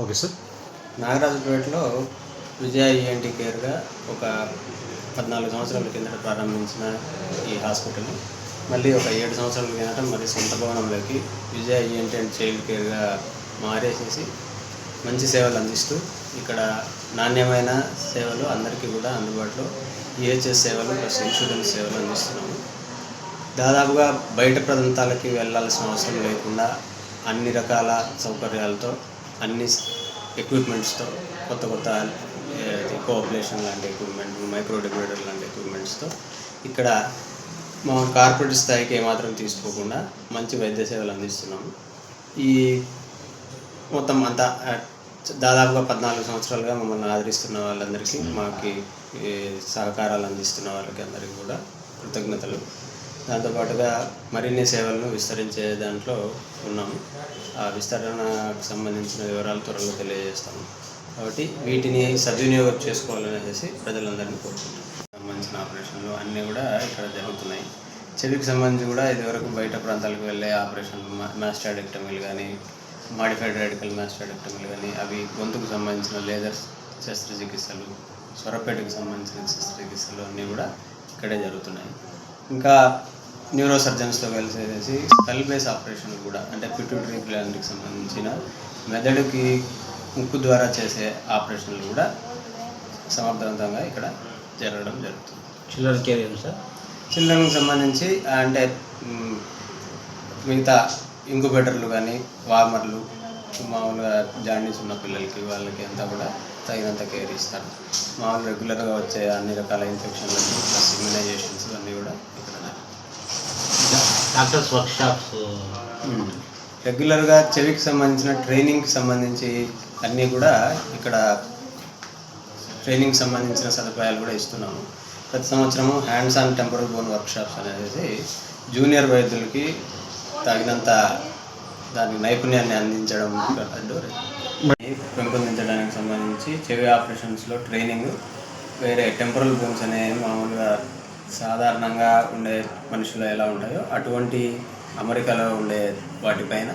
Okay sir. నాగరాజుపేటలో Vijaya ENT కేర్గా ఒక పద్నాలుగు సంవత్సరాల కిందట ప్రారంభించిన ఈ హాస్పిటల్. మళ్ళీ ఒక ఏడు సంవత్సరాల కిందట మరి సొంత భవనంలోకి విజయ ఈఎన్టీ అండ్ చైల్డ్ కేర్గా మారేసేసి మంచి సేవలు అందిస్తూ ఇక్కడ నాణ్యమైన సేవలు అందరికీ కూడా అందుబాటులో ఈహెచ్ఎస్ సేవలు ప్లస్ ఇన్సూరెన్స్ సేవలు అందిస్తున్నాము. దాదాపుగా బయట ప్రాంతాలకి వెళ్ళాల్సిన అవసరం లేకుండా అన్ని రకాల సౌకర్యాలతో అన్ని ఎక్విప్మెంట్స్తో కొత్త కొత్త కోఆపరేషన్ లాంటి ఎక్విప్మెంట్ మైక్రో డిగ్రేడర్ లాంటి ఎక్విప్మెంట్స్తో ఇక్కడ మా కార్పొరేట్ స్థాయికి ఏమాత్రం తీసుకోకుండా మంచి వైద్య సేవలు అందిస్తున్నాము. ఈ మొత్తం అంతా దాదాపుగా పద్నాలుగు సంవత్సరాలుగా మమ్మల్ని ఆదరిస్తున్న వాళ్ళందరికీ మాకి సహకారాలు అందిస్తున్న వాళ్ళకి అందరికీ కూడా కృతజ్ఞతలు. దాంతోపాటుగా మరిన్ని సేవలను విస్తరించే దాంట్లో ఉన్నాము. ఆ విస్తరణకు సంబంధించిన వివరాలు త్వరలో తెలియజేస్తాము. కాబట్టి వీటిని సద్వినియోగం చేసుకోవాలనేసి ప్రజలందరినీ కోరుకుంటున్నాం. సంబంధించిన ఆపరేషన్లు అన్నీ కూడా ఇక్కడ జరుగుతున్నాయి. చెవికి సంబంధించి కూడా ఇదివరకు బయట ప్రాంతాలకు వెళ్ళే ఆపరేషన్ మాస్టాడెక్టమీలు కానీ మాడిఫైడ్ రెడికల్ మాస్టాడెక్టమీలు కానీ అవి గొంతుకు సంబంధించిన లేజర్ శస్త్రచికిత్సలు స్వరపేటకు సంబంధించిన శస్త్రచికిత్సలు అన్నీ కూడా ఇక్కడే జరుగుతున్నాయి. ఇంకా న్యూరో సర్జన్స్తో కలిసేసి స్కల్ బేస్ ఆపరేషన్ కూడా అంటే పిట్యూటరీ గ్లాండ్కి సంబంధించిన మెదడుకి ముక్కు ద్వారా చేసే ఆపరేషన్లు కూడా సమర్థవంతంగా ఇక్కడ జరగడం జరుగుతుంది చిల్డ్రన్ కేర్ ఏం సార్ చిల్డ్రన్కి సంబంధించి అంటే మిగతా ఇంకుబేటర్లు కానీ వార్మర్లు మామూలుగా జాండీస్ ఉన్న పిల్లలకి వాళ్ళకి అంతా కూడా తగినంత కేర్ ఇస్తారు మామూలు రెగ్యులర్గా వచ్చే అన్ని రకాల ఇన్ఫెక్షన్లకి ప్లస్ ఇమ్యునైజేషన్స్ అన్నీ కూడా. డాక్టర్స్ వర్క్ షాప్స్ రెగ్యులర్గా చెవికి సంబంధించిన ట్రైనింగ్కి సంబంధించి అన్నీ కూడా ఇక్కడ ట్రైనింగ్ సంబంధించిన సదుపాయాలు కూడా ఇస్తున్నాము. ప్రతి సంవత్సరము hands on temporal bone workshops అనేది జూనియర్ వైద్యులకి తగినంత దాని నైపుణ్యాన్ని అందించడం పెంపొందించడానికి సంబంధించి చెవి ఆపరేషన్స్లో ట్రైనింగ్ వేరే టెంపరల్ బోన్స్ అనేవి మామూలుగా సాధారణంగా ఉండే మనుషులు ఎలా ఉంటాయో అటువంటి అమెరికాలో ఉండే వాటిపైన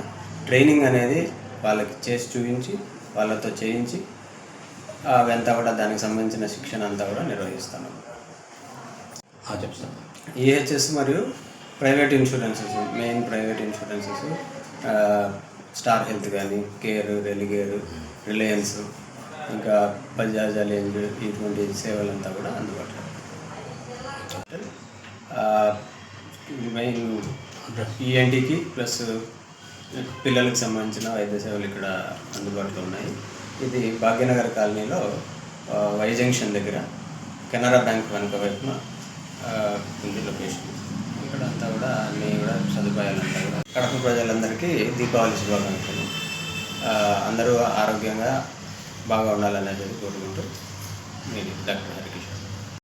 ట్రైనింగ్ అనేది వాళ్ళకి చేసి చూపించి వాళ్ళతో చేయించి అవంతా కూడా దానికి సంబంధించిన శిక్షణ అంతా కూడా నిర్వహిస్తాను చెప్తాను. ఈహెచ్ఎస్ మరియు private insurances main private insurances star health కానీ కేర్ రెలిగేర్ రిలయన్స్ ఇంకా బజాజ్ అలెంజ్ ఇటువంటి సేవలంతా కూడా అందుబాటులో. మెయిన్ ఈఎన్టీకి ప్లస్ పిల్లలకు సంబంధించిన వైద్య సేవలు ఇక్కడ అందుబాటులో ఉన్నాయి. ఇది భాగ్యనగర్ కాలనీలో వై జంక్షన్ దగ్గర కెనరా బ్యాంక్ వెనుక వైపున ఉంది లొకేషన్ ఇక్కడ అంతా కూడా అన్నీ కూడా సదుపాయాలు అంతా కూడా. కడప ప్రజలందరికీ దీపావళి శుభాకాంక్షలు. అందరూ ఆరోగ్యంగా బాగా ఉండాలనేది కోరుకుంటూ మీరు డాక్టర్